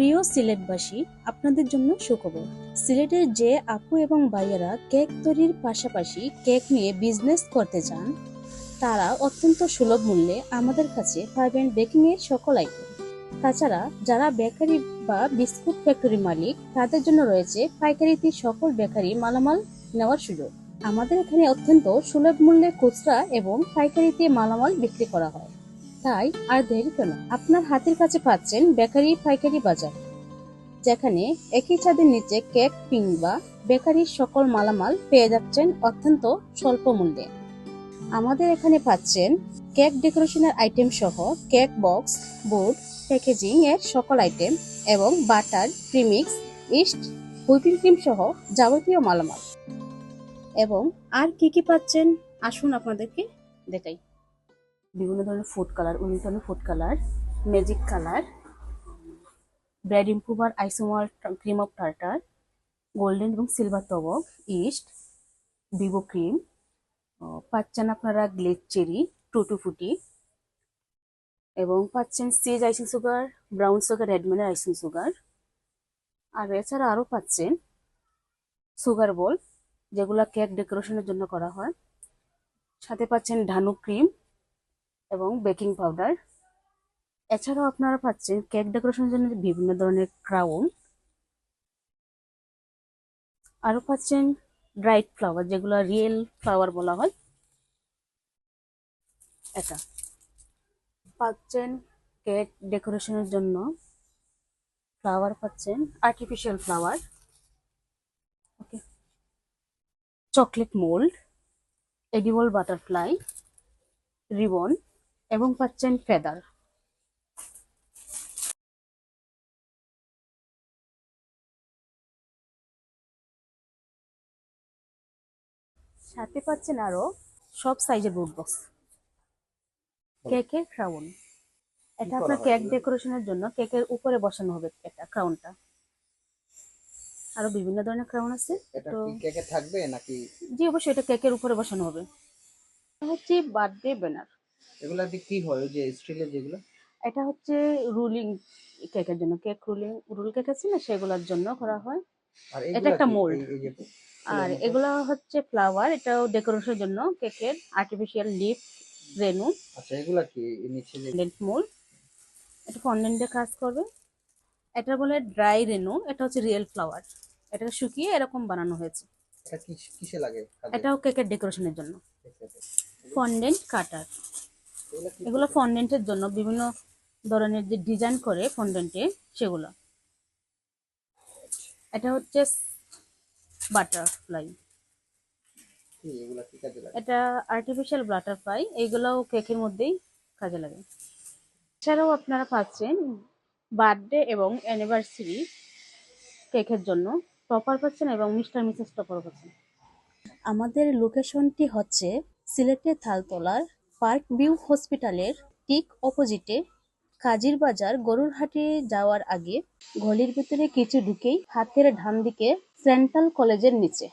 প্রিয় সিলেটবাসী, আপনাদের জন্য সুখবর। সিলেটের যে আপু এবং ভাইয়েরা কেক তৈরির পাশাপাশি কেক নিয়ে বিজনেস করতে চান, তারা অত্যন্ত সুলভ মূল্যে আমাদের কাছে পাবেন বেকিং এর সকল আইটেম তাছাড়া যারা বেকারি বা বিস্কুট ফ্যাক্টরি মালিক, তাদের জন্য রয়েছে পাইকারিতে সকল বেকারি মালামাল নেওয়ার সুযোগ। আমাদের এখানে অত্যন্ত সুলভ মূল্যে খুচরা এবং পাইকারিতে মালামাল বিক্রি করা হয়। তাই আর দেরি কেন? আপনার হাতের কাছে পাচ্ছেন বেকারি পাইকারি বাজার, যেখানে একই ছাদের নিচে কেক কিংবা বেকারির সকল মালামাল পেয়ে যাচ্ছেন অত্যন্ত স্বল্প মূল্যে। আমাদের এখানে পাচ্ছেন কেক ডেকোরেশনের আইটেম সহ কেক বক্স, বোর্ড, প্যাকেজিং এর সকল আইটেম এবং butter premix yeast, whipping cream সহ যাবতীয় মালামাল। এবং আর কি কি পাচ্ছেন? আসুন আপনাদেরকে দেখাই। বিভিন্ন ধরনের ফুড কালার উনিশ ধরনের food colour magic colour bread improver isomer cream of tartar golden এবং সিলভার তবক ইস্ট ভিভো ক্রিম পাচ্ছেন আপনারা গ্লেড চেরি টুটু ফুটি এবং পাচ্ছেন সিজ আইসিং সুগার ব্রাউন সুগার রেডম্যানের আইসিং সুগার আর এছাড়া আরও পাচ্ছেন সুগার বল যেগুলো কেক ডেকোরেশনের জন্য করা হয়। সাথে পাচ্ছেন ধানু ক্রিম এবং বেকিং পাউডার। এছাড়াও আপনারা পাচ্ছেন কেক ডেকোরেশনের জন্য বিভিন্ন ধরনের ক্রাউন। আরও পাচ্ছেন ড্রাইড ফ্লাওয়ার, যেগুলো রিয়েল ফ্লাওয়ার বলা হয়। এটা। পাচ্ছেন কেক ডেকোরেশনের জন্য ফ্লাওয়ার পাচ্ছেন, artificial flower. Okay. Chocolate mould, edible butterfly, ribbon. এবং পাচ্ছেন ফেদার। সাথে পাচ্ছেন আরও সব সাইজের বুট বক্স কেকের ক্রাউন এটা আপনার কেক? ডেকোরেশনের জন্য কেকের উপরে বসানো হবে এটা ক্রাউনটা আরও বিভিন্ন ধরনের ক্রাউন আছে এটা কি কেকে থাকবে নাকি জি অবশ্যই এটা কেকের উপরে বসানো হবে। হচ্ছে বার্থডে ব্যানার এগুলা দিয়ে কি হয়? ওই যে স্টিলের যেগুলো? এটা হচ্ছে রুলিং কেকের জন্য। কেক রুলিং রুল কেক আছে না? সেগুলোর জন্য করা হয়। আর এটা একটা কি? mold। এই- এই যে আর? এগুলো হচ্ছে ফ্লাওয়ার এটাও ডেকোরেশনের জন্য। কেকের আর্টিফিশিয়াল লিফ রেনু আচ্ছা এগুলা কি? এই নিচে যে লেন্ট মোল এটা ফন্ডেন্টে কাজ করবে। এটা বলে ড্রাই রেনু এটা হচ্ছে রিয়েল ফ্লাওয়ার এটাকে শুকিয়ে এরকম বানানো হয়েছে। এটা কি কিসে লাগে? কাজে? এটাও কেকের ডেকোরেশনের জন্য? ফন্ডেন্ট কাটার এগুলা ফন্ডেন্টের জন্য বিভিন্ন ধরনের যে ডিজাইন করে ফন্ডেন্টে সেগুলো। এটা হচ্ছে বাটারফ্লাই এটা আর্টিফিশিয়াল বাটারফ্লাই এইগুলোও কেকের মধ্যেই কাজে লাগে। এছাড়াও আপনারা পাচ্ছেন বার্থডে এবং অ্যানিভার্সারি কেকের জন্য। টপার পাচ্ছেন এবং মিস্টার মিসেস টপার পাচ্ছেন। আমাদের লোকেশনটি হচ্ছে সিলেটের থালতলার পার্ক ভিউ হসপিটালের ঠিক অপোজিটে কাজির বাজার গরুরহাটে যাওয়ার আগে গলির ভিতরে কিছু ঢুকেই হাতের ডান দিকে সেন্ট্রাল কলেজের নিচে।